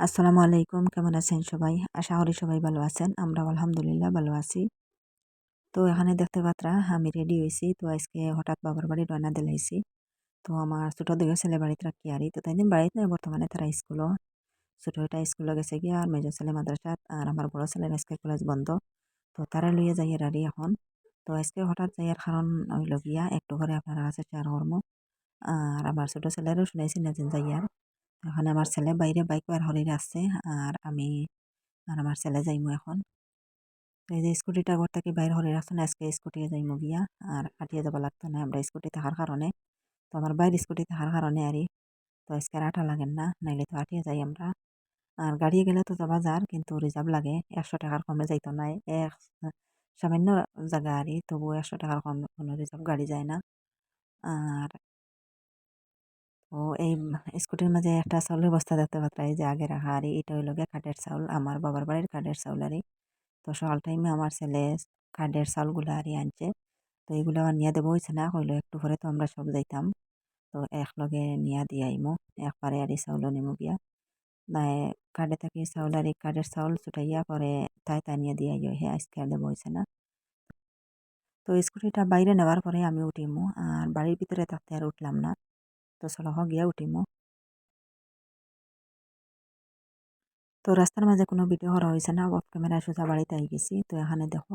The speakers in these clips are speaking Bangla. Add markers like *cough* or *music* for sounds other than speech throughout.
আসসালামু আলাইকুম, কেমন আছেন সবাই? আশা করি সবাই ভালো আছেন আমরা আলহামদুলিল্লাহ ভালো আছি। তো এখানে দেখতে পাত্রা, আমি রেডি হয়েছি। তো আজকে হঠাৎ বাবার বাড়ি রয়না দিলাইছি তো আমার ছোটো দিকে ছেলে বাড়িতে রাখি আরি তো তাই দিন বাড়িতে নাই বর্তমানে তারা স্কুলও ছোটো এটা স্কুলে গেছে গিয়া আর মেজর ছেলে মাদ্রাসাত আর আমার বড় ছেলের আজকে কলেজ বন্ধ। তো তারা লইয়া যাই আরি এখন। তো আজকে হঠাৎ যাইয়ার কারণ হইল গিয়া, একটু করে আপনারা কাছে শেয়ার করব আর আমার ছোটো ছেলেরও শুনাইছি না যাইয়ার। এখন আমার ছেলে বাইরে বাইক বার হরির আসছে, আর আমি, আর আমার ছেলে যাইমু এখন। এই যে স্কুটিটা ঘর থেকে বাইর হরির আসছে না, আজকে স্কুটি যাইমু গিয়া, আর হাঁটিয়ে যাব লাগতো না আমরা স্কুটি থাকার কারণে। তো আমার বাইর স্কুটি থাকার কারণে আরই। তো আজকে আঠা লাগেন না, নাইলে তো হাঁটিয়ে যাই আমরা। আর গাড়ি গেলে তো যাবা যার, কিন্তু রিজার্ভ লাগে, একশো টাকার কমে যাইতো নাই এক সামান্য জায়গা আরই তবু একশো টাকার কম কোনো রিজার্ভ গাড়ি যায় না। আর ও এই স্কুটির মাঝে একটা চাউলের বস্তা দেখতে পাত্রা যে আগে রাখা আর এটা হইল গিয়ে কাঠের চাউল, আমার বাবার বাড়ির কাঠের চাউল আরই তো সকাল টাইমে আমার ছেলে কাঠের চাউলগুলো আরই আনছে, তো এইগুলো আবার নিয়ে দেবো হয়েছে না, হইল একটু পরে তো আমরা সব যাইতাম। তো একলগে নিয়ে দিয়ে আইমো, একবারে আরই চাউলও নিমো গিয়া। কাঠে থাকি চাউল আরই কাঠের চাউল ছুটাইয়া পরে তাই তাই নিয়ে দিয়ে আইও, হে আজকে আর দেবো হয়েছে না। তো স্কুটিটা বাইরে নেওয়ার পরে আমি উঠিমো, আর বাড়ির ভিতরে থাকতে আর উঠলাম না। তো চলো উঠিমো তো রাস্তার মাঝে কোনো ভিডিও করা হয়েছে না অফ ক্যামেরায় সোজা বাড়িতে আই গেছি তো এখানে দেখো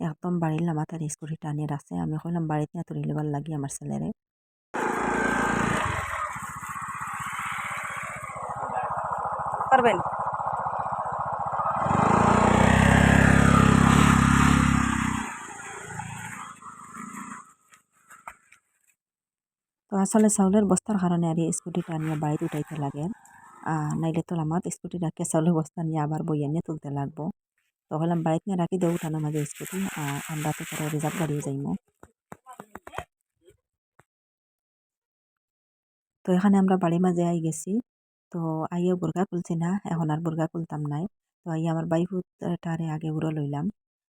একদম বাড়ির লামাতার স্কুটি টানিয়ে রাখছে আমি কইলাম বাড়িতে তুলি লেবার লাগি আমার ছেলেরে পারবেন আসলে চাউলের বস্তার কারণে আর স্কুটিটা নিয়ে বাড়িতে উঠাইতে লাগে। নাইলে তো আমার স্কুটি রাখে চাউলের বস্তা নিয়ে আবার বইয়া নিয়ে তুলতে লাগবো। তো হলাম বাড়িতে নিয়ে রাখি দেবো উঠানো মাঝে স্কুটি আমরা তো পরে রিজার্ভ গাড়িয়ে যাইমো তো এখানে আমরা বাড়ির মাঝে আই গেছি। তো আইয়া বুর্গা খুলছি না, এখন আর বুর্গা খুলতাম নাই। তো আইয়া আমার বাইফুটারে আগে উড়ো লইলাম।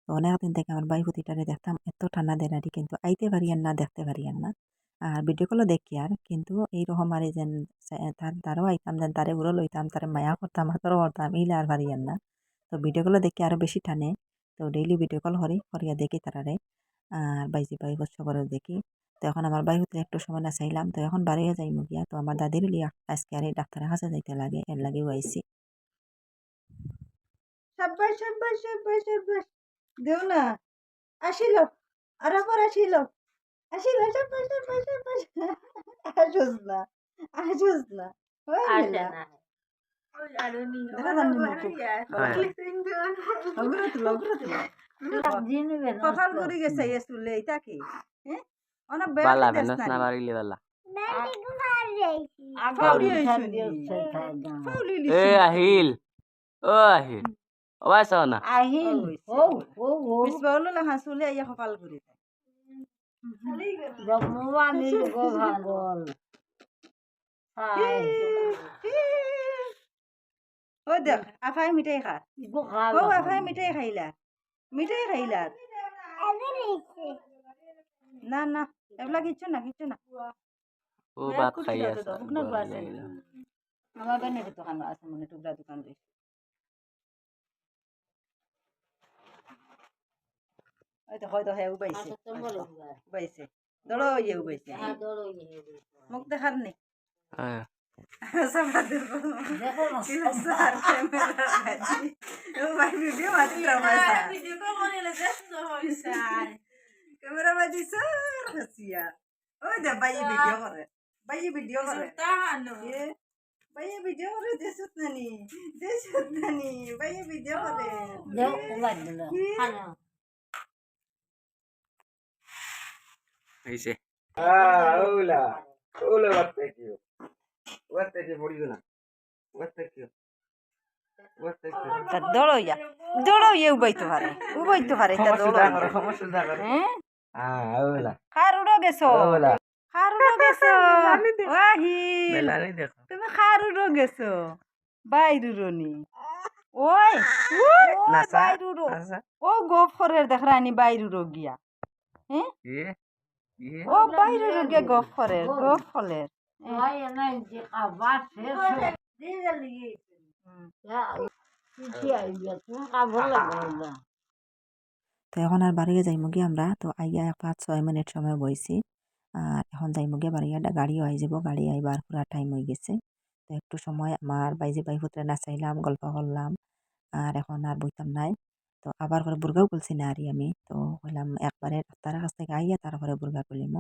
তো অনেক দিন থেকে আমার বাইফুতিটারে দেখতাম, এত ঠান্ডা দেনারি কিন্তু আইতে পারিয়ান না, দেখতে পারিয়ান না। আর ভিডিও কলও দেখি আর। কিন্তু এইরকম আর যেন তার, তারও আইতাম যেন, তারে উড়ো লইতাম, তারে মায়া করতাম হাতরও করতাম ইলে আর পারিয়ান না। তো ভিডিও কলও দেখি আরও বেশি টানে। তো ডেইলি ভিডিও কল করি, করিয়া দেখি তারারে আর বাইজি বাই সবারও দেখি। তো এখন আমার বাই হতে একটু সময় না চাইলাম, তো এখন বাড়িয়ে যাই গিয়া। তো আমার দাদির লিয়া আজকে আর এই ডাক্তারের কাছে যাইতে লাগে, এর লাগেও আইসি দেও না। আসিল। আর আবার আসিল। আসিল সাব্বাস সাব্বাস সাব্বাস আসুস না আসুস না আহিল ও আহিল ও বাইছ না আহিল ও ও ও হাসুলে আইয়া সকাল ভাগল ও দেখ আফাই মিঠাই খা ও আফাই মিঠাই খাইলা মিঠাই খাইলা না না এগুলা কিচ্ছু না কিচ্ছু না ও ভাত খাই আছে। আমার বেনের দোকান আছে মানে টুকরা দোকান রয়েছে হয়তো হয়তো হ্যাঁ উবাইছে। উবাইছে। দড়ো ইয়ে উবাইছে। মুখ দেখার নেই। হ্যাঁ। ক্যামেরা বাজি। স্যার। হাসিয়া। ওই দে বাইয়ে ভিডিও করে। বাইয়ে ভিডিও করে। এ, বাইয়ে ভিডিও করে দেশত নানি দেশত নানি বাইয়ে ভিডিও করে। হইছে Ah, hola. দড়ো ইয়া দড়ো ইয়ে উবাইতে পারে উবাইতে পারে তা দড়ো সুদা করো, ক্ষমা হ্যাঁ? hola. খার উড়ো গেছো? Hola. খার উড়ো গেছো ওয়াহি। বেলানি দেখো। তুমি খার উড়ো গেছো? বাইরুরনি ওই ও। বাইরুরো গফরের দেখরানি বাইরুরো গিয়া। হ্যাঁ? ও বাইরুরো গিয়া গফরের গফলের কি আইবে তুমি কাবল লাগবে না তো এখন আর বাড়িয়ে যাইমু গিয়ে আমরা? তো আইয়া এক পাঁচ ছয় মিনিট সময় বইছি। আর এখন যাইমু গিয়ে বাড়িয়া গাড়িও আই যাব গাড়ি আইবার পুরা টাইম হয়ে গেছে। তো একটু সময় আমার বাইজে বাই ফুতরে নাচাইলাম গল্প করলাম। আর এখন আর বইতাম নাই। তো আবার করে বুর্গাও খুলছি না আরই আমি। তো কইলাম একবারে ডাক্তারের কাছ থেকে আইয়া তারপরে বুর্গা খুলিমু।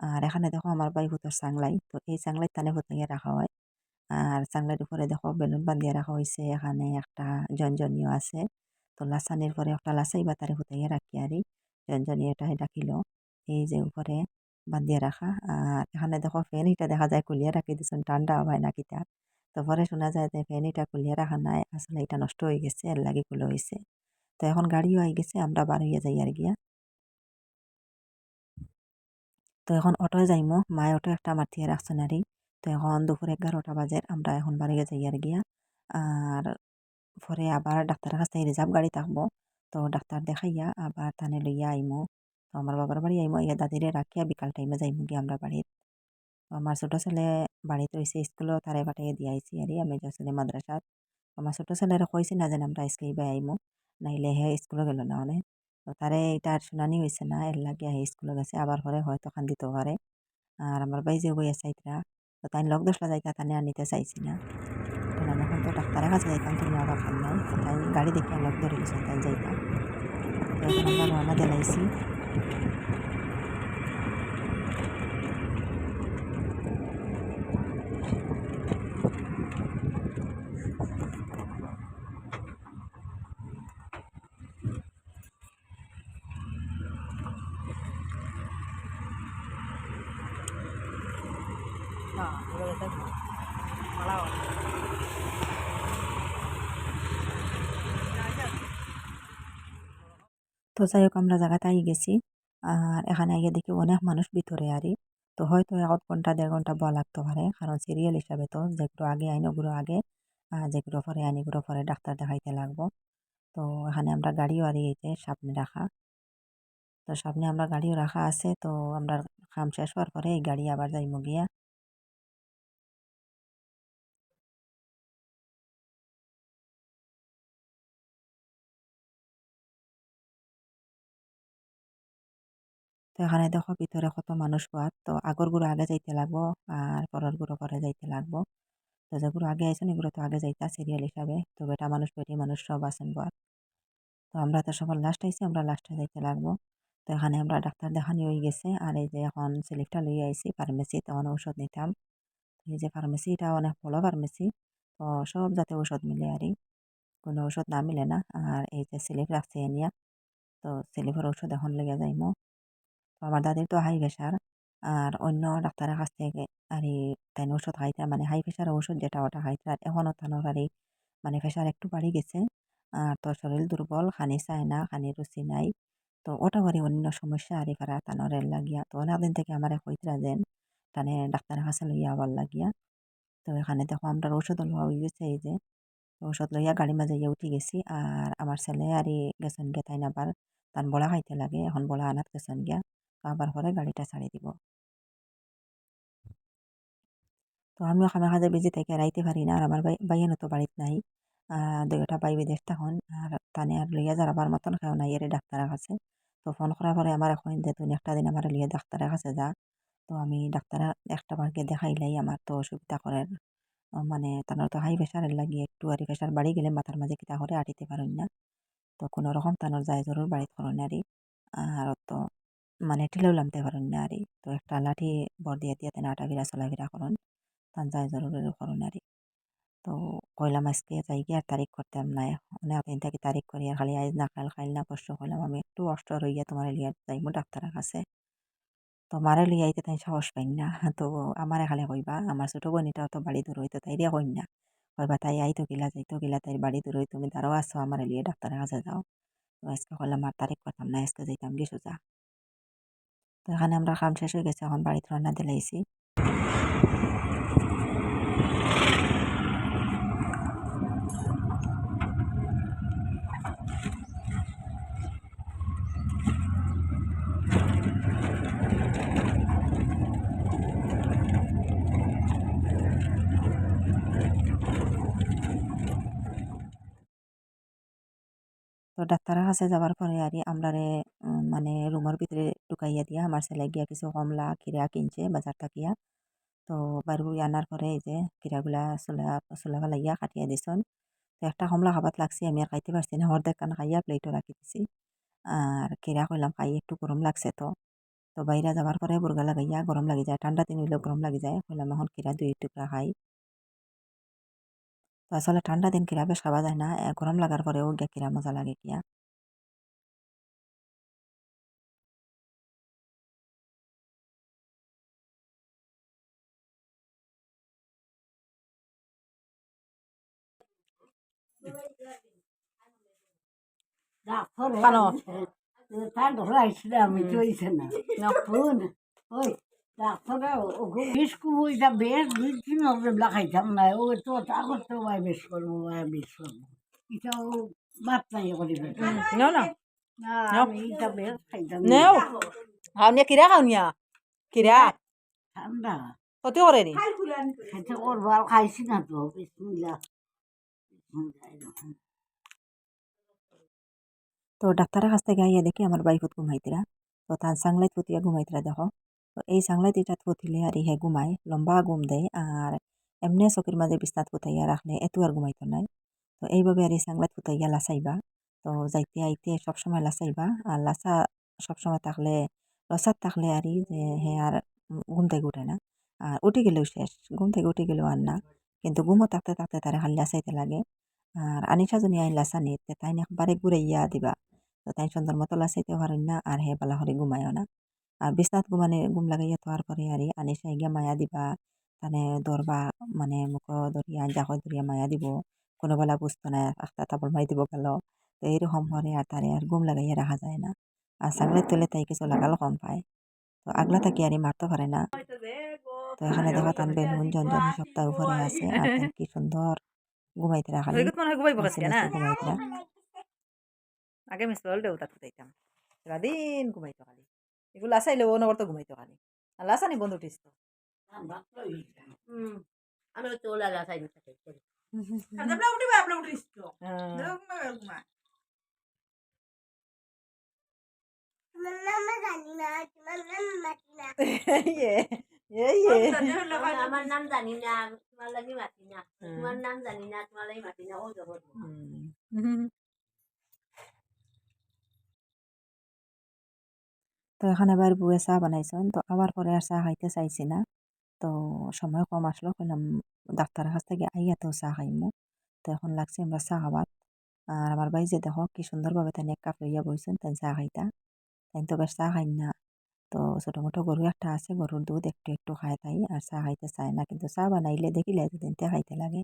আর এখানে দেখো আমার বাই ফুতর সাংলাই তো এই সাংলাই তানে ফুতাইয়া রাখা হয়। আর চাংলার উপরে দেখো বেলুন বান্ধিয়ে রাখা হয়েছে এখানে একটা জঞ্জনীয় আছে। তো লাসানির পরে একটা লাসাই বাতারে ফুটাইয়া রাখি আরি জঞ্জনীয় এটা ডাকিল এই যে উপরে বান্ধিয়ে রাখা। আর এখানে দেখো ফ্যান এটা দেখা যায় কুলিয়া রাখি দিচ্ছেন ঠান্ডা হয় না কিতা তো পরে শোনা যায় যে ফ্যান এটা কুলিয়া রাখা নাই। আসলে এটা নষ্ট হয়ে গেছে, এর লাগে খুলে হয়েছে তো এখন গাড়িও আই গেছে, আমরা বার হইয়া যাই আর গিয়া। তো এখন অটোয় যাইমো, মায় অটো একটা মাতিয়ে রাখছেন আরি তো এখন দুপুর এগারোটা বাজে, আমরা এখন বাড়িয়ে যাই আর গিয়া। আর পরে আবার ডাক্তারের কাছ রিজার্ভ গাড়ি থাকব। তো ডাক্তার দেখাইয়া আবার তানে লইয়া আইমো। তো আমার বাবার বাড়ি আইমো ইয়া দাদিরে রাখিয়া বিকাল টাইমে যাইমু গিয়ে আমরা বাড়ির আমার ছোটো ছেলে বাড়িতে রয়েছে স্কুলেও তারে পাঠাইয়া দিয়ে আইছি আর আমি ছেলে মাদ্রাসাত। আমার ছোটো ছেলেরা কইছি না যেন আমরা আজকে ইবা আইমো। নাইলে হে স্কুলে গেল না অনেক তো তারে এটার শুনানি হয়েছে না এর লাগে হে স্কুলে গেছে আবার পরে হয়তো খান দিতে পারে আর আমার বাই যে বইয়া আছে ইতরা তো তাই লগ দশলা যাইতা তানে আর নিতে চাইছি না। আমি এখন তো ডাক্তারের কাছে যাইতাম তুমি আবার ভালো নাই। তাই গাড়ি দেখে লগ ধরে গেছে তাই যাইতাম তো এখন আমরা রওনা তো যাই হোক আমরা জায়গাতে আই গেছি। আর এখানে আইয়া দেখি অনেক মানুষ ভিতরে আরি। তো হয়তো এক ঘণ্টা, দেড় ঘণ্টা বয়া লাগতে পারে। কারণ সিরিয়াল হিসাবে তো যেগুলো আগে আইন ওগুলো আগে যেগুলো পরে আইন এগুলো পরে ডাক্তার দেখাইতে লাগবো। তো এখানে আমরা গাড়িও আরি এই সামনে রাখা। তো সামনে আমরা গাড়িও রাখা আছে। তো আমরা কাম শেষ হওয়ার পরে এই গাড়ি আবার যাইমু গিয়া। তো এখানে দেখো ভিতরে কত মানুষ পাত তো আগরগুলো আগে যাইতে লাগবো আর পরেরগুলো পরে যাইতে লাগবো। তো যেগুলো আগে আইসেন এগুলো তো আগে যাইতা সিরিয়াল হিসাবে। তো বেটা মানুষ, বেটি মানুষ সব আছেন বাদ তো আমরা তো সবার লাস্ট আইসি আমরা লাস্টে যাইতে লাগবো। তো এখানে আমরা ডাক্তার দেখানি হয়ে গেছে আর এই যে এখন সিলিপটা লইয়ে আইসি ফার্মেসি তখন ঔষধ নিতাম। এই যে ফার্মেসি এটা অনেক ভালো ফার্মেসি তো সব যাতে ঔষধ মিলে আরই। কোনো ঔষধ না মিলে না। আর এই যে স্লিপ রাখছে এনিয়া, তো স্লিপের ঔষধ এখন লেগে যাইমো। আমার দাদির তো হাই প্রেশার আর অন্য ডাক্তারের কাছ থেকে আর তাই ওষুধ খাইতে মানে হাই প্রেশার ওষুধ যেটা ওটা খাইতে আর এখনও তানোর আর মানে প্রেশার একটু বাড়ি গেছে। আর তোর শরীর দুর্বল, খানি চায় না, খানি রুচি নাই। তো ওটা করে অন্য সমস্যা আর এখানে তানোরের লাগিয়া। তো অনেকদিন থেকে আমার কইতরা যেন তানে ডাক্তারের কাছে লইয়া আবার লাগিয়া। তো এখানে দেখো আমরা ঔষধ লওয়া হয়ে গেছে এই যে। ঔষধ লইয়া গাড়ি মাঝে উঠি গেছি আর আমার ছেলে আর গেছেন গে তাই আবার। তান বড়া খাইতে লাগে, এখন বড়া আনাত গেছেন গিয়া। আবার পরে গাড়িটা ছাড়ি দিব। তো আমিও খামা খাজে বেজি থেকে রাইতে পারি না আর আমার বাই বাইয়ানো তো বাড়িতে নাই দুইটা বাই বিদেশ তখন আর তানে আর লইয়া যাবার মতন খাও নাই এর ডাক্তারের কাছে তো ফোন করার পরে আমার এখন যে তুমি একটা দিন আমার লিয়ে ডাক্তারের কাছে যা। তো আমি ডাক্তার একটা বারকে দেখাইলাই আমার তো অসুবিধা করে মানে তার তো হাই প্রেশারের লাগি একটু আর প্রেশার বাড়ি গেলে মাথার মাঝে কিতা করে আটিতে পারেন না। তো কোনো রকম তানোর যায় জরুর বাড়িতে করেন আর তো মানে টিলেও লামতে পারেন না আরি তো একটা লাঠি বর দিয়ে দিয়ে তেনা আটা বিরা চলাফেরা করেন। তান যায় জরুরি করেন আরি তো কইলাম আজকে যাই গিয়ে আর তারিখ করতাম নাই অনেক দিন থেকে তারিখ করি আর খালি আজ না কাল খাইল না কষ্ট করলাম আমি একটু কষ্ট রইয়া তোমার লিয়া যাইমু ডাক্তারের কাছে। তো মারে লিয়ে আইতে তাই সাহস পাই না। *laughs* তো আমারে খালি কইবা, আমার ছোটো বোনিটাও তো বাড়ি দূর হইতো তাই রে কই না। কইবা তাই আইতো গিলা, যাইতো গিলা তাই বাড়ি দূর হই, তুমি তারও আসো আমার লিয়ে ডাক্তারের কাছে যাও। তো আজকে করলাম আর তারিখ করতাম না, আজকে যাইতাম কি সোজা। তো এখানে আমরা কাম শেষ হয়ে গেছে এখন বাড়িতে রান্না দিলাইছি। তো ডাক্তারের কাছে যাওয়ার পরে আর আমরারে মানে রুমের ভিতরে ঢুকাইয়া দিয়া। আমার ছেলে গিয়া কিছু কমলা কিরা কিনছে বাজার থাকিয়া। তো বারু আনার পরে এই যে কিরাগুলা চুলা চুলা ফেলাইয়া কাটিয়া দিছন তো একটা কমলা খাবাত লাগছে আমি আর খাইতে পারছি না। অর্ধেক কান খাইয়া প্লেটও রাখি দিছি। আর কিরা কইলাম খাই একটু গরম লাগছে তো। তো বাইরে যাওয়ার পরে বুর্গা লাগাইয়া গরম লাগি যায় ঠান্ডা দিন হইলেও গরম লাগি যায়। কইলাম এখন কিরা দুই টুকরা খাই। তো আসলে ঠান্ডা দিন কিরা বেশ খাওয়া যায় না? এ, গরম লাগার পরেও গিয়া কিরা মজা লাগে কিয়া কেন? তার ধরে আসলে আমি চলছে না। শুন ওই ডাক্তারে ওকে বিষ কুমড়িটা বেশ দুই তিন খাইতাম না ও তো তা করতে ভাই বেশ করব ভাই বেশ করব। এটা ও বাদ নাই করি ফেলছে। নেও না না আমি এটা বেশ খাইতাম। না। নেও খাওনিয়া কিরা খাওনিয়া কিরা? ঠান্ডা। ক্ষতি করে নি? খেতে করব আর খাইছি না তো বিসমিল্লাহ তো ডাক্তারের কাছ থেকে আইয়া দেখি আমার বাইফুত ঘুমাইতিরা। তো তার সাংলাইত ঘুমাইতিরা দেখো। তো এই সাংলাইত এটা ফুটিলে আর ইহে ঘুমায় লম্বা ঘুম দেয় আর এমনি চকির মাঝে বিছনাত ফুটাইয়া রাখলে এত আর ঘুমাইতো নাই তো এইভাবে আর এই সাংলাইত ফুটাইয়া লাচাইবা তো যাইতে আইতে সবসময় লাচাইবা আর লাচা সবসময় থাকলে লসাত থাকলে আর যে হে আর ঘুম থেকে উঠে না আর উঠে গেলেও শেষ ঘুম থেকে উঠে গেলেও আর না কিন্তু ঘুমও থাকতে থাকতে তারা খালি লাচাইতে লাগে আর আনিসা জনী আইন লাচানিত তাই একবারে ঘুরাইয়া দিবা তো তাই সুন্দর মতো লাচাইতে পারেন না আর হে বালা হরে ঘুমায়ও না বিছনাত ঘুমানে ঘুম লাগাইয়া তোয়ার পরে আরে আনিসা গিয়া মায়া দিবা। তানে দরবা মানে মুখ ধরিয়া জাকত ধরিয়া মায়া দিব। কোনো বেলা বুঝতো না একটা তারপর মাই দিব গেল। তো এইরকম হরে আর তারে আর ঘুম লাগাইয়া রাখা যায় না। আর সাগলের তোলে তাই কিছু লাগালো কম পায়। তো আগলা থাকি আরে মারতে পারে না। তো এখানে দেখো তান বেলুন জঞ্জন সপ্তাহ উপরে আছে আর কি সুন্দর ঘুমাইতে রাখ আগে মিস দেউতা সারাদিন ঘুমাইতো খালি এগুলো আসাইলে ও নগর তো ঘুমাইতো খালি আর লাসানি বন্ধু উঠিস তো। আমি তো লাগা চাই হ্যাঁ। ইয়ে, ইয়ে। আমার নাম জানি না তোমার লাগি মাতি না। তোমার নাম জানি না তোমার লাগি মাতি না ও জগৎ তো এখন এবার বুয়ে চা বানাইছেন। তো আবার পরে আর চা খাইতে চাইছি না। তো সময় কম আসলো, কইলাম ডাক্তারের কাছ থেকে আইয়া তো চা খাইমু। তো এখন লাগছে আমরা চা খাবার। আর আমার ভাই যে দেখো কি সুন্দরভাবে তাই এক কাপ লইয়া বইছেন তাই চা খাইতা। তাই তো বেশ চা খাই না। তো ছোটো মোটো গরু একটা আছে, গরুর দুধ একটু একটু খায় তাই আর চা খাইতে চায় না। কিন্তু চা বানাইলে দেখিলে দিনতে খাইতে লাগে।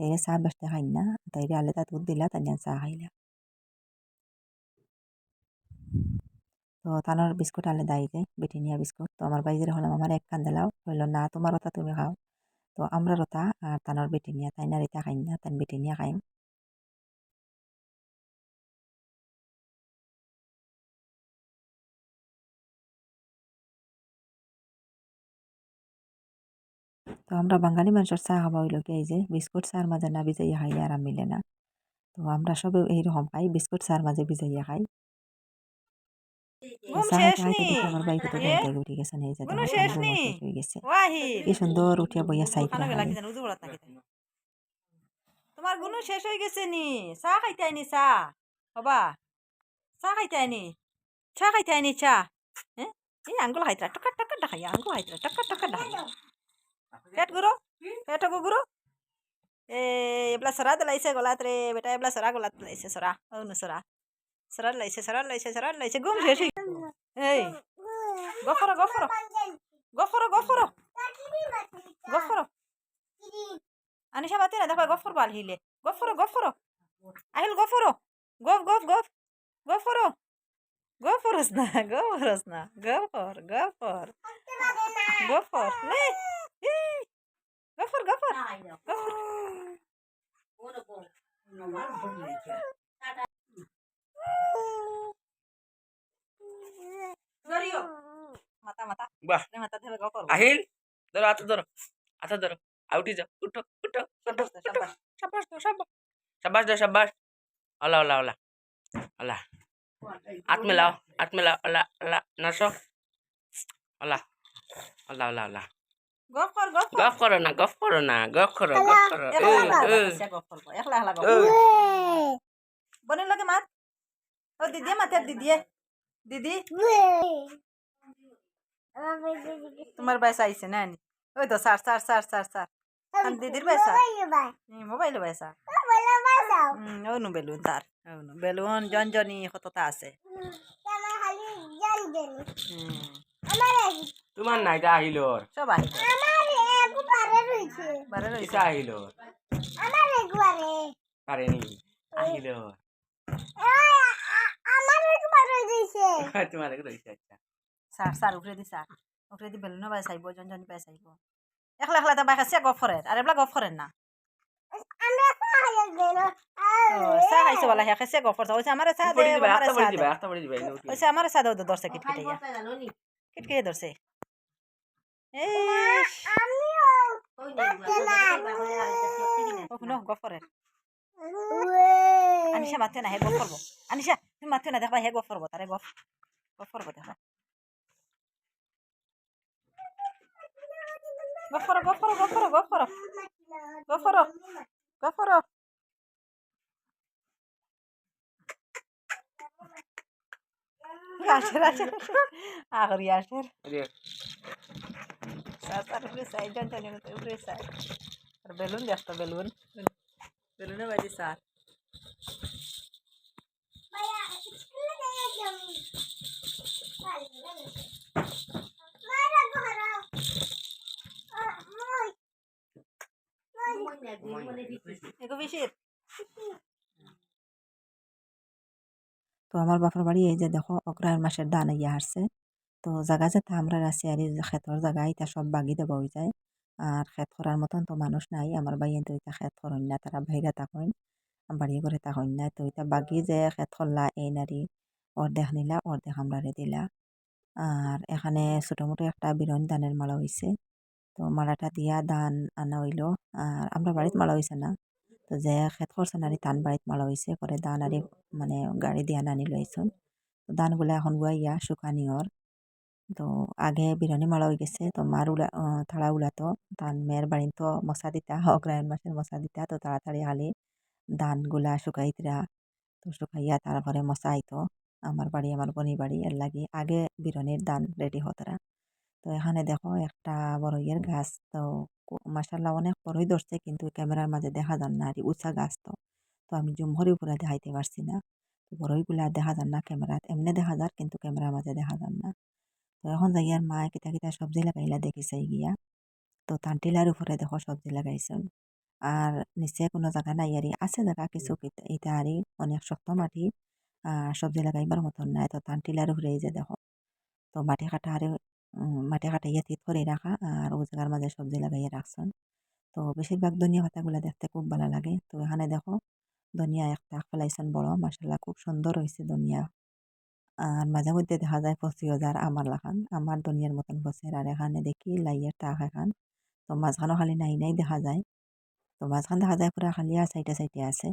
তাই চা বেসতে খাই না। তাই আলাদা দুধ দিলা তাই চা খাইলা। তো তানোর বিস্কুট আলে দাই যে ব্রিটানিয়া বিস্কুট। তো আমার বাইজের হলাম, আমার এক কান দিলাও। হইল না, তোমার ওটা তুমি খাও। তো আমরা ওটা আর তানোর ব্রিটানিয়া তাই না রিতা খাই না তাই ব্রিটানিয়া খাইম। তো আমরা বাঙালি মানুষের চা খাওয়া হইল কি, এই যে বিস্কুট চার মাঝে না ভিজাইয়া খাইলে আরাম মিলে না। তো আমরা সবে এইরকম খাই, বিস্কুট চার মাঝে ভিজাইয়া খাই। আমার বাইকে তো? উঠে গেছে এই যে হয়ে গেছে কি সুন্দর উঠিয়া বইয়া গেলা? তোমার গুনু শেষ হয়ে গেছে নি চা খাইতে আইনি চা হবা চা খাইতে আইনি চা খাইতে আইনি চা হ্যাঁ এই আঙ্গুল খাইতরা টকা টকা ডাকাইয়া আঙ্গুল খাইতরা টকা টকা ডাকাইয়া পেট গুরো পেট গুরো এ এবলা সরা দিলাইছে গলাত রে বেটা এবলা সরা গলাত দিলাইছে সরা ও সরা সরা লাইছে সরা লাইছে সরা লাইছে ঘুম শেষ হয়ে এই গফরো গফরো গফরো গফরো গফরো আনিশা বাতে না দেখো গফর বাল হিলে গফরো গফরো আহিল গফরো গফ গফ গফ গফরো গফরস না গফরস না গফর গফর গফর লে ই, গফর গফর গফর। মাথা মাথা বাহ। রে মাথা ধরে গফর আহিল ধরো হাতে ধরো হাতে ধরো আউটি যাও উঠো উঠো উঠো শাবাশ, শাবাশ। সাবাস দাও সাবাস সাবাস দাও সাবাস আল্লাহ আল্লাহ আল্লাহ আল্লাহ হাত মেলাও হাত মেলাও আল্লাহ আল্লাহ নাচো আল্লাহ আল্লাহ আল্লাহ আল্লাহ গপ কর গপ কর গফ করো না গফ করো না গফ করো গফ করো একলা এই, একলা এই, সে গপ করব একলা একলা গপ এই। ও দিদি মাতে দিদিয়ে দিদি তোমার বাইসা আইছে না নি ওই তো সার সার সার সার সার দিদির বাইসা মোবাইল বাইসা ও নু বেলুন তার বেলুন জনজনি কতটা আছে তোমার না এটা আহিল সব আহিল বারে এটা আহিল পারেনি আহিল তোমার রয়েছে আচ্ছা। উঠে দি উঠে দি বেলুন একলা একলা তা বাইসা গপ করেন আর এবলা করেন না। চা খাইছো বলা হে খাইছে গপ করতে ওইছে আমারে চা দে আমারে হাতটা চা পড়ে দে দিবে হাতটা পড়ে দিবে ওইছে আমারে চা দাও ধরছে কিটকিটাইয়া কিটকিটে ধরছে। এই গপ করেন না হে গপ করব আনিশা তুমি মাতে না দেখবা হে গপ করব তারে গপ গপ করব দেখবা গপ করো গপ করো গপ করো গপ করো গপ করো গপ করো আসের আসের আগরি আসের এদিকে। সার উপরে বেলুন বেলুনে বাজি সার তো আমার বাপের বাড়ি এই যে দেখো অগ্রহায়ণ মাসের দান ইয়া আসছে। তো জায়গা যেতে আমরা যে ক্ষেতর জায়গা এটা সব বাগি দেওয়া হয়ে যায়। আর খেত করার মতন তো মানুষ নাই। আমার বাইন তো এটা খেত করেন না তারা বাইরে থাকেন বাড়ি করে থাকেন না তো এটা বাগি যে খেত করলা এই নারী অর্ধেক নিলা, অর্ধেক আমরা দিলা। আর এখানে ছোটো মোটো একটা বিরন দানের মালা হয়েছে তো মালাটা দিয়া দান আনা হইল। আর আমরা বাড়িতে মালা হয়েছে না। তো যে খেত করছে নারী ধান বাড়িতে মালা হয়েছে পরে ধান আরি মানে গাড়ি দিয়া নানি লইছুন। তো ধানগুলা এখন গুয়াইয়া শুকানি ওর তো আগে বিরনি মালা হয়ে গেছে। তো মার উলা থাড়া উলাতো ধান মেয়ের বাড়িতে তো মশা দিতা, *laughs* অগ্রায়ণ মাসের মশা দিতা, তো তাড়াতাড়ি খালি ধানগুলা শুকাইতরা, তো শুকাইয়া তারপরে মশা আইতো, আমার বাড়ি, আমার বনি বাড়ি, এর লাগি আগে বিরনির ধান রেডি হতরা। তো এখানে দেখো একটা বড়ইয়ের গাছ, তো মাসাল্লাহ অনেক বড়ই ধরছে, কিন্তু ক্যামেরার মাঝে দেখা যান না, আর উঁচা গাছ তো। তো আমি জুম উপরে দেখাইতে পারছি না। বড়ইগুলা দেখা যান না ক্যামেরাত, এমনি দেখা যার, কিন্তু ক্যামেরার মাঝে দেখা যান না। তো এখন যাই আর মা কিতা কিতা সবজি লাগাইলা দেখিছে গিয়া। তো তান্টিলার উপরে দেখো সবজি লাগাইছেন। আর নিচে কোনো জায়গা নাই আরি আছে জায়গা কিছু ইটা আরি অনেক শক্ত মাটি আর সবজি লাগাইবার মতন নাই। তো তান্টিলার উপরে এই যে দেখো তো মাটি কাটা আরে মাটি কাটাইয়া তিত করে রাখা আর ও জায়গার মাঝে সবজি লাগাইয়া রাখছেন। তো বেশিরভাগ ধনিয়া পাতাগুলো দেখতে খুব ভালো লাগে। তো এখানে দেখো ধনিয়া একটা ফেলাইছেন বড় মাসাল্লাহ খুব সুন্দর হয়েছে ধনিয়া আর মাঝে মধ্যে দেখা যায় পচিও যার আমার লাখান আমার ধনিয়ার মতন পচের আর এখানে দেখি লাইয়ের টাক এখান তো মাঝখানও খালি নাই নাই দেখা যায়। তো মাঝখান দেখা যায় পুরা খালি আর সাইডে সাইডে আছে।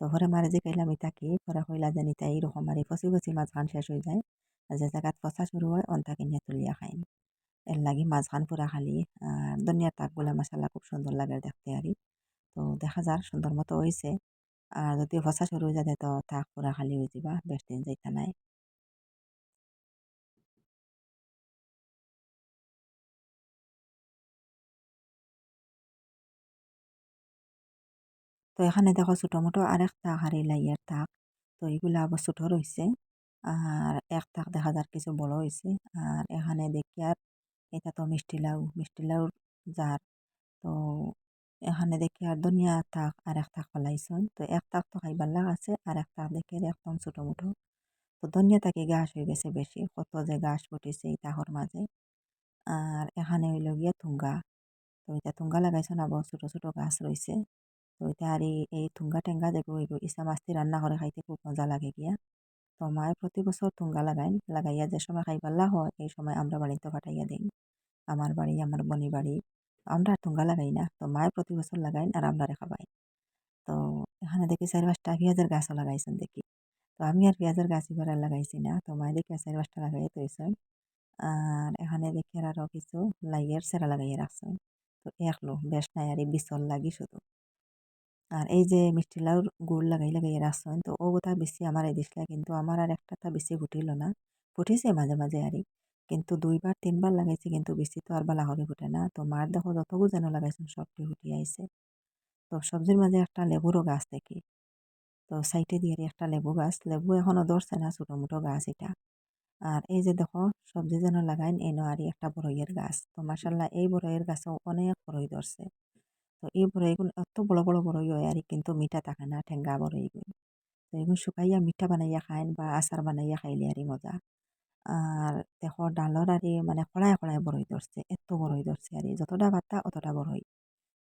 তো পরে মারে যে কইলাম ইতা কি, পরে কইলা যে নিতা এইরকম আর পচি পচি মাঝখান শেষ হয়ে যায়। আর যে জায়গাত পচা শুরু হয়, অন্তা কিনিয়া তুলিয়া খাইন। এর লাগি মাঝখান পুরা খালি। আর ধনিয়ার টাকগুলা মাসাল্লাহ খুব সুন্দর লাগে দেখতে আরি তো দেখা যাক, সুন্দর মতো হয়েছে আর যদি ফসা শুরু হয়ে যায় তো টাক পুরা খালি হয়ে যাবা বেশ দিন যাইতা নাই। তো এখানে দেখো ছোটো মোটো আরেক তাক আর লাইয়ের তাক। তো এইগুলা আবার ছোটো রয়েছে আর এক তাক দেখা যার কিছু বড় হয়েছে আর এখানে দেখি আর এটা তো মিষ্টি লাউ, মিষ্টি লাউর জার। তো এখানে দেখি আর ধনিয়া তাক আর এক তাক ফেলাইছন তো এক তাক তো খাইবার লাগ আছে আর এক তাক দেখি একদম ছোটো মোটো। তো ধনিয়া তাকে গাছ হয়ে গেছে বেশি, কত যে গাছ ফুটিছে এই তাহর মাঝে। আর এখানে হইল গিয়া থুঙ্গা তো এটা থুঙ্গা লাগাইছেন আবার ছোটো ছোটো গাছ রয়েছে তো এটা আর এই থুঙ্গা টেঙ্গা দেখব এগো ইসা মাছটি রান্না করে খাইতে খুব মজা লাগে গিয়া। তো মায়ে প্রতি বছর থুঙ্গা লাগাইন লাগাইয়া যে সময় খাইবাল্লা হয়, এই সময় আমরা বাড়িতে পাঠাইয়া দিই আমার বাড়ি আমার বনি বাড়ি আমরা আর লাগাই না। তো মায়ে প্রতি বছর লাগাইন আর আমরা খাবাই। তো এখানে দেখি চারি পাঁচটা পেঁয়াজের গাছও লাগাইছেন দেখি। তো আমি আর পেঁয়াজের গাছ এবার লাগাইছি না। তো মায়ের দেখে চারি পাঁচটা লাগাই তৈছেন আর এখানে দেখি আরও কিছু লাইয়ের সেরা লাগাইয়া রাখছেন তো একলো বেশ নাই আর বিচল লাগি শুধু। আর এই যে মিষ্টি লাউর গুড় লাগাই লাগাই রাখছেন তো ও কথা বেশি আমার এই দিসলা কিন্তু আমার আর একটা বেশি ফুটিল না। ফুটিছে মাঝে মাঝে আরই। কিন্তু দুইবার, তিনবার লাগাইছে কিন্তু বেশি তো আর বালা করে ফুটে না। তো মার দেখো যতগু যেন লাগাইছেন সবটি ফুটি আইছে। তো সবজির মাঝে একটা লেবুরও গাছ দেখি। তো সাইডে দিয়ে একটা লেবু গাছ। লেবু এখনও ধরছে না, ছোটো মোটো গাছ এটা। আর এই যে দেখো সবজি যেন লাগাইন, এনো আর একটা বড়ইয়ের গাছ। তো মাসাল্লাহ এই বড়ইয়ের গাছও অনেক বড়ই ধরছে। তো এই বড়ইগুলো এত বড় বড় বড়ই হয় আর কিন্তু মিঠা থাকে না, ঠেঙ্গা বড়ইগুলো তো এগুলো শুকাইয়া মিঠা বানাইয়া খাইন বা আচার বানাইয়া খাইলে আরই মজা। আর দেখো ডালর আরই মানে খড়ায় খড়ায় বড়ই ধরছে এত বড়ই ধরছে আর যতটা বাতা অতটা বড়ই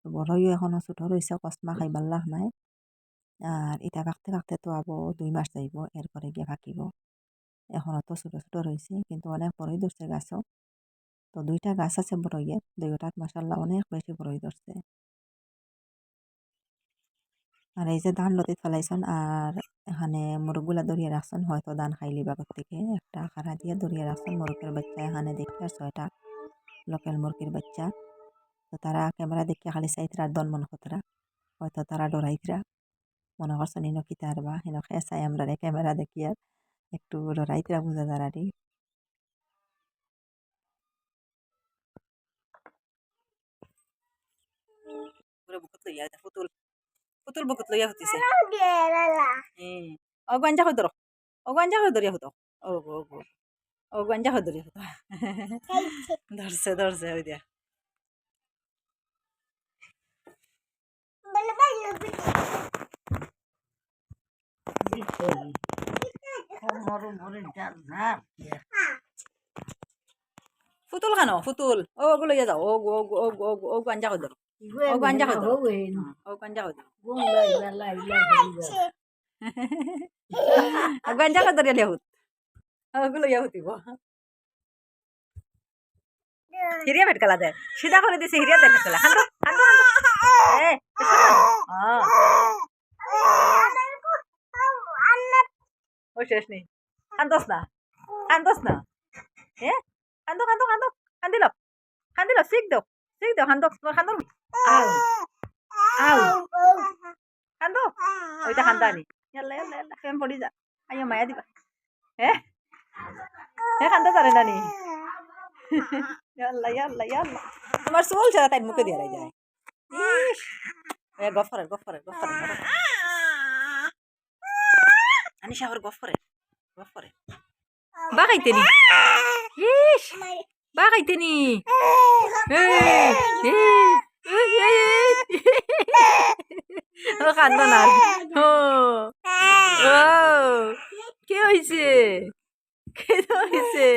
বড়ইও এখনও ছোটো রয়েছে কসমা খাইবার লাভ নাই। আর এটা কাটতে কাটতে তো আবো দুই মাস যাইব, এরপরে গিয়ে পাকিব এখনও তো ছোটো ছোটো রয়েছে কিন্তু অনেক বড়ই ধরছে গাছও। তো দুইটা গাছ আছে বড়ইয়ের দুইটাত মাসাল্লাহ অনেক বেশি বড়ই ধরছে আর এই যে ধান লতি ফেলাইছন, আর এখানে মুরগগুলা দরিয়ে রাখছেন, হয়তো ধান খাইলি বাগর থেকে। একটা খারা দিয়ে দরিয়ে রাখছেন মুরগের বাচ্চা, এখানে দেখি আর ছয়টা লোকাল মুরগির বাচ্চা। তো তারা ক্যামেরা দেখে খালি চাইতরা দন মন কতরা হয়তো তারা ডরাইতরা। মনে করছেন ইনো কিতা আর বা ইনো খেসাই আমরা ক্যামেরা দেখি আর একটু ডরাইতরা বুঝা যারারি পুরো বুকুত পুতুল বুকুত লইয়া হতিছে ও গঞ্জা হই ধরো ও গঞ্জা হই ধরিয়া হতো ও গো গো ও গঞ্জা হই ধরিয়া হতো ধরছে ধরছে ওই দিয়া ফুতুল খানো ফুতুল ও ওগো লইয়া যাও ও গো ও গো ও গো গো হই ধরো ও গঞ্জা ধরো ও গঞ্জা ও গঞ্জা হই ধরিয়া লিয়া হুত ওগো লইয়া হুতিব হিরিয়া ভেটকালা দে সিধা করে দিছে হিরিয়া দে ভেটকালা খান্দো খান্দো এ ও শেষ নেই কান্দোস না কান্দোস না এ কান্দো কান্দো কান্দো কান্দিল কান্দিল শিখ দাও শিখ কান্দো কান্দো আউ আউ কান্দো ওইটা কান্দানি ইয়াল্লা ইয়াল্লা ইয়াল্লা ফেম পড়ি যা আইও মায়া দিবা হে হে কান্দা জানে নানি ইয়াল্লা ইয়াল্লা ইয়াল্লা তোমার চুল ছেড়া তাই মুখে দিয়ে যায় গফরে গফরে গফরে আনি শাহর গফরে গফরে বাগাইতে নি ইস বাগাইতে নি ও কান্দ না ও ও কি হয়েছে কে হয়েছে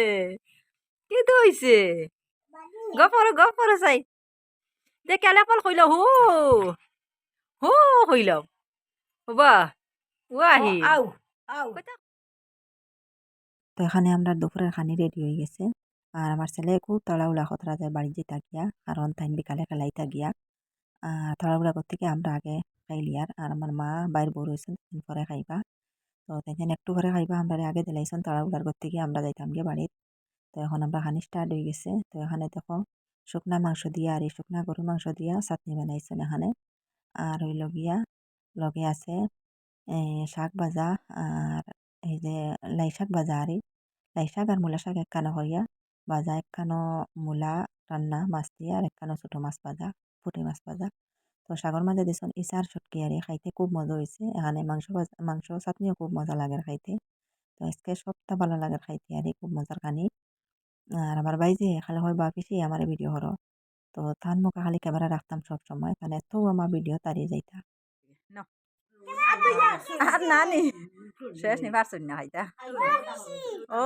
কে হয়েছে গফর গফর চাই দে কেলে কল কইল হো হো কইল হবা ও আহি আউ আউ তো এখানে আমরা দুপুরের খানি রেডি হয়ে গেছে আর আমার ছেলে খুব তাড়াহুড়া খতরা যায় বাড়ি যেতে গিয়া কারণ তাই বিকালে খেলাইতে গিয়া আর তাড়াহুড়া করতে গিয়ে আমরা আগে খাইলি আর আর আমার মা বাইর বউ রয়েছেন পরে খাইবা তো তাই একটু পরে খাইবা আমরা আগে দিলাইছেন তাড়াহুড়ার করতে গিয়ে আমরা যাইতাম গিয়ে বাড়িত তো এখন আমরা খানি স্টার্ট হয়ে গেছে তো এখানে দেখো শুকনা মাংস দিয়া আর এই শুকনা গরু মাংস দিয়া চাটনি বানাইছেন এখানে আর হইল গিয়া লগে আছে শাক ভাজা আর এই যে লাই শাক ভাজা আর লাই শাক আর মূলা শাক একখানো করিয়া ভাজা একখানো মূলা রান্না মাছ দিয়ে আর একখানো ছোটো মাছ ভাজা পুঁটি মাছ ভাজা তো শাগর মাঝে দিছন ইসার চটকি আর খাইতে খুব মজা হয়েছে এখানে মাংস ভাজা মাংস চাটনিও খুব মজা লাগে খাইতে তো আজকে সবটা ভালো লাগে খাইতে আর খুব মজার কানি আর আমার যে খালি হয় বা পিছিয়ে আমার ভিডিও হরো তো তার মুখে খালি ক্যামেরা রাখতাম সব সময় তাহলে এত আমার ভিডিও তাড়িয়ে যাইতা আর নানি শেষ নি পারছুন না খাইতা ও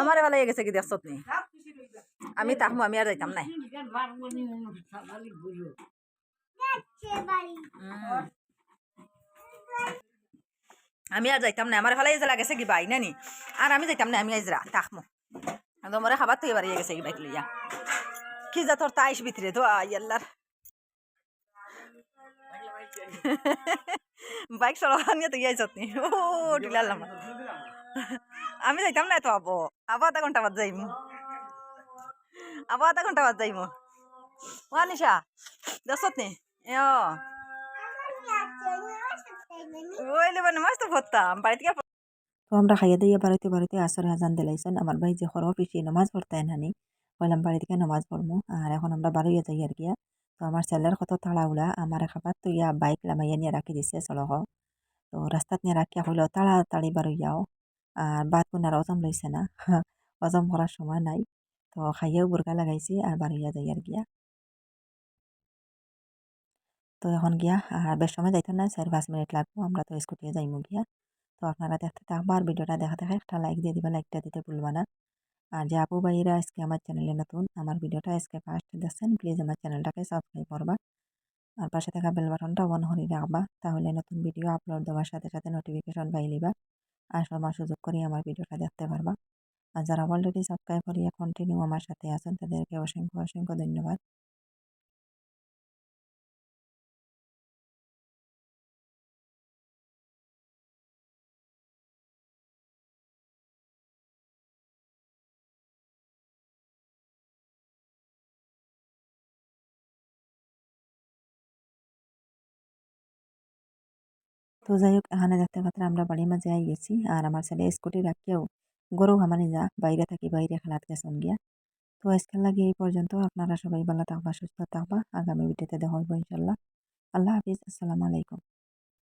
আমার ভালো গেছে কি দেখছত নি আমি তাহমু আমি আর যাইতাম নাই। আমি আর যাইতাম না আমার ভালো যে লাগেছে কি বাই নানি? আর আমি যাইতাম না আমি আইজরা তাহমু। তোমারে খাবার থেকে বাড়িয়ে গেছে কি বাইক লইয়া। কি যা তোর তাইশ ভিতরে তো আই আল্লাহর বাইক চলাবা নিয়ে তো যাইছত নি ও ডিলালাম আমি যাইতাম না তো আবো আবো আধা ঘণ্টা বাদ যাইমু। আবো আধা ঘণ্টা বাদ যাইমু। ও আনিশা দেখছত নি? ওইলে মানে মাছ তো ভরতাম বাড়িতে গিয়ে তো আমরা খাইয়া দিয়ে বাড়িতে বাড়িতে আসরে আজান দিলাইছেন। আমার ভাই যে খর পিছিয়ে নামাজ পড়তেন হানি বললাম বাড়ি থেকে নামাজ পড়মু। আর এখন আমরা বাড়িয়ে যাই আর গিয়া তো আমার ছেলের কত তাড়াহুড়া। আমার খাবার তো ইয়া বাইক লামাইয়া নিয়ে রাখি দিছে সড়ক তো রাস্তাত নিয়ে রাখিয়া হইল তাড়াতাড়ি বাড়িয়াও আর বাদ কোনার হজম লইছে না। *laughs* হজম করার সময় নাই। তো খাইয়াও বুরকা লাগাইছি আর বাড়িয়া যাই আর গিয়া। তো এখন গিয়া আর বেশ সময় যাইতো না চার পাঁচ মিনিট লাগবো। আমরা তো স্কুটিয়ে যাইমু গিয়া। তো আপনারা দেখতে থাকব আর ভিডিওটা দেখা দেখা একটা লাইক দিয়ে দিবা লাইকটা দিতে ভুলবা না। আর যে আপু ভাইরা আজকে আমার চ্যানেলে নতুন, আমার ভিডিওটা আজকে ফার্স্ট দেখছেন প্লিজ আমার চ্যানেলটাকে সাবস্ক্রাইব করবা। আর পাশে থাকা বেল বাটনটা অন করে রাখবা। তাহলে নতুন ভিডিও আপলোড দেওয়ার সাথে সাথে নোটিফিকেশন পাই লিবা। আর সবার সুযোগ করে আমার ভিডিওটা দেখতে পারবা। আর যারা অলরেডি সাবস্ক্রাইব করিয়া কন্টিনিউ আমার সাথে আছেন, তাদেরকে অসংখ্য অসংখ্য ধন্যবাদ। তো যাই হোক এখানে দেখতে পাত্র আমরা বাড়ির মাঝে আই গেছি। আর আমার ছেলে স্কুটি রাখিয়াও গরু হামানি যা, বাইরে থাকি, বাইরে খেলাত গেছেন গিয়া। তো আজকাল লাগে এই পর্যন্ত। আপনারা সবাই ভালো থাকবা, সুস্থ থাকবা। আগামী ভিডিওতে দেখা হইব ইনশাল্লাহ আল্লাহ হাফিজ। আসসালামু আলাইকুম।